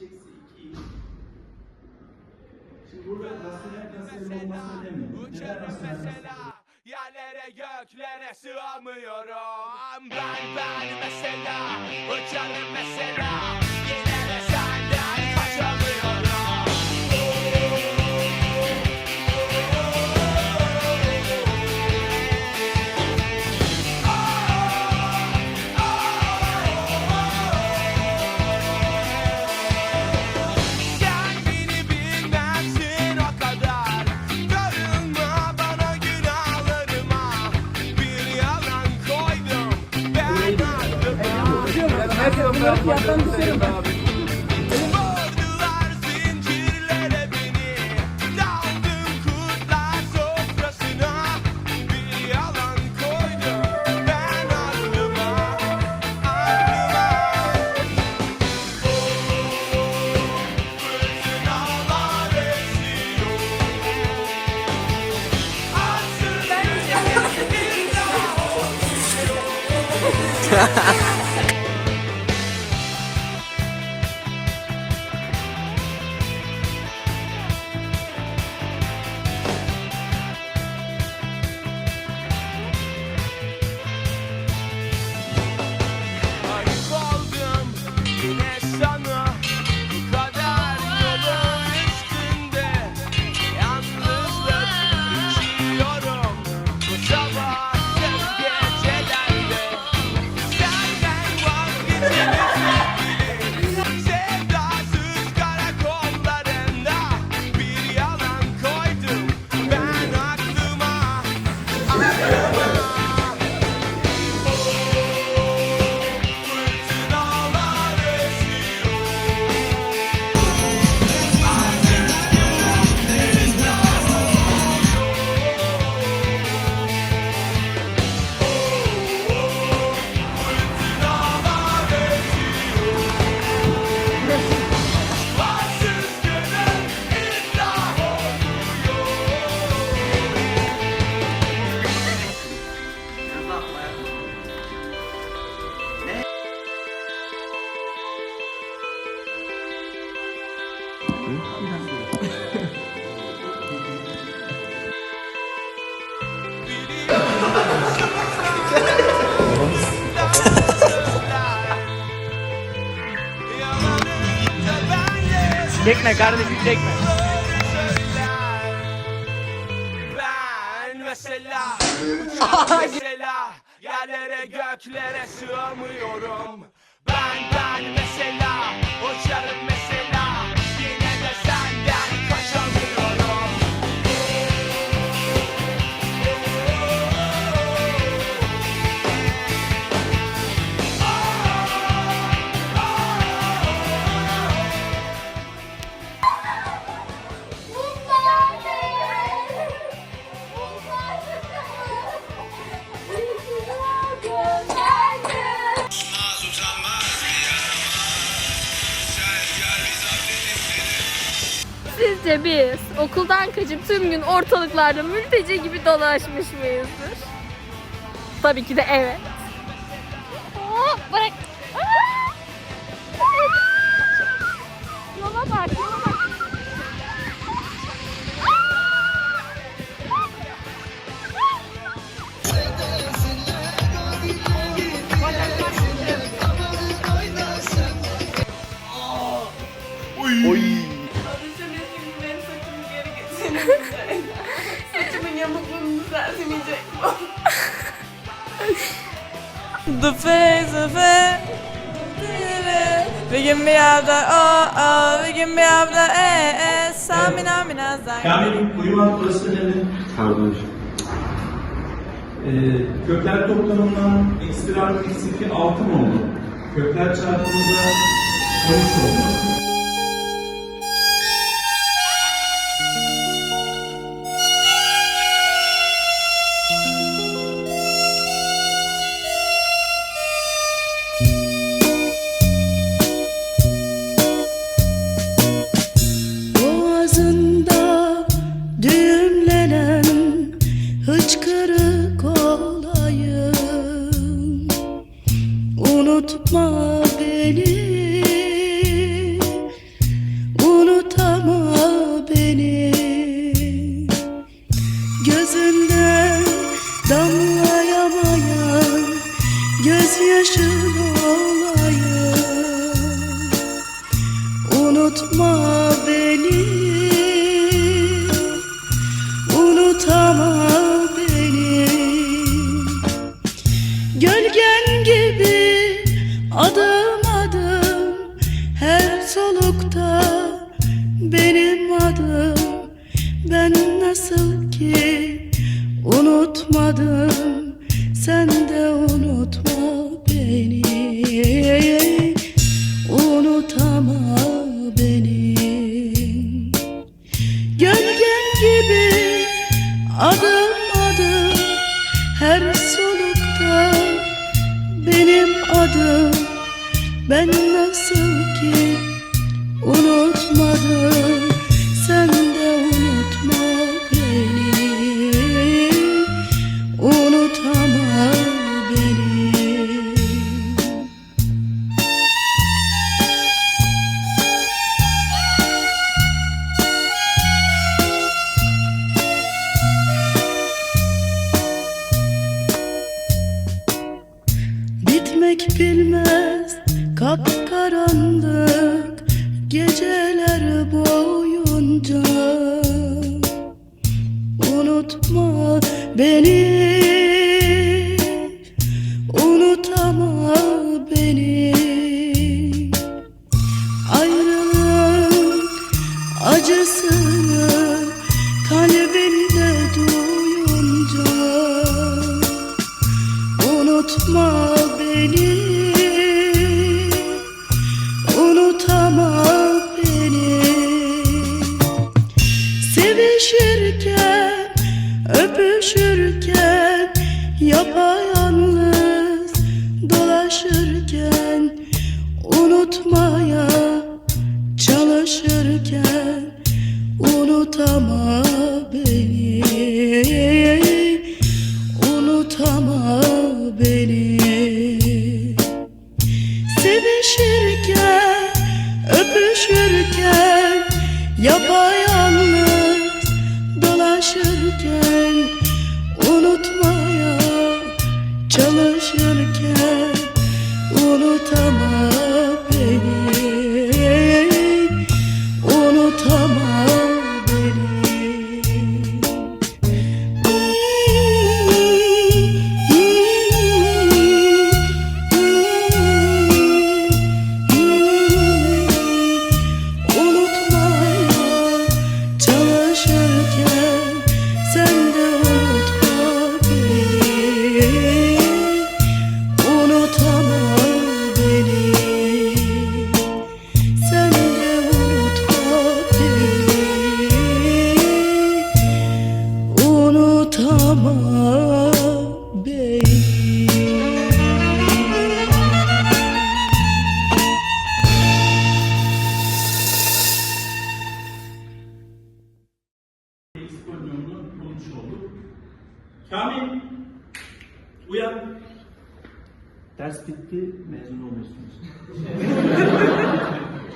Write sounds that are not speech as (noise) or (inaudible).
Çekse iki iş. Şimdi burada rasyonel kanserin olması önemli. Neden rasyonel? Yerlere göklere sığamıyorum Ben ben mesela Uçarım mesela yalan koydum ben aklıma Aklıma Fırtınalar (laughs) Çekme kardeşim çekme. Ben mesela mesela yerlere göklere sığamıyorum. Ben ben Sizce biz okuldan kaçıp tüm gün ortalıklarda mülteci gibi dolaşmış mıyızdır? Tabii ki de evet. The face of it. We give me up the oh oh, we give me up the eh eh. Samina mina zang. Kamil uyumak burası nedir? Pardon. Ee, kökler toplamından eksi artı eksi 2 6 mı oldu? Kökler çarpımında 13 oldu. Unutma beni. Unutama beni. Gözünden damlayamayan Gözyaşın olayım Unutma beni. Adım Unutma beni. Unutama beni. Ayrılık acısını kalbinde duyunca Unutma beni Öpüşürken Yapayalnız Dolaşırken Unutmaya Çalışırken Unutama beni Unutama beni. Sevişirken, öpüşürken Yapayalnız dolaşırken çalışırken Unutama beni İspanyol'unu bulmuş olduk. Kamil, uyan. Ders bitti, mezun olmuyorsunuz. (laughs)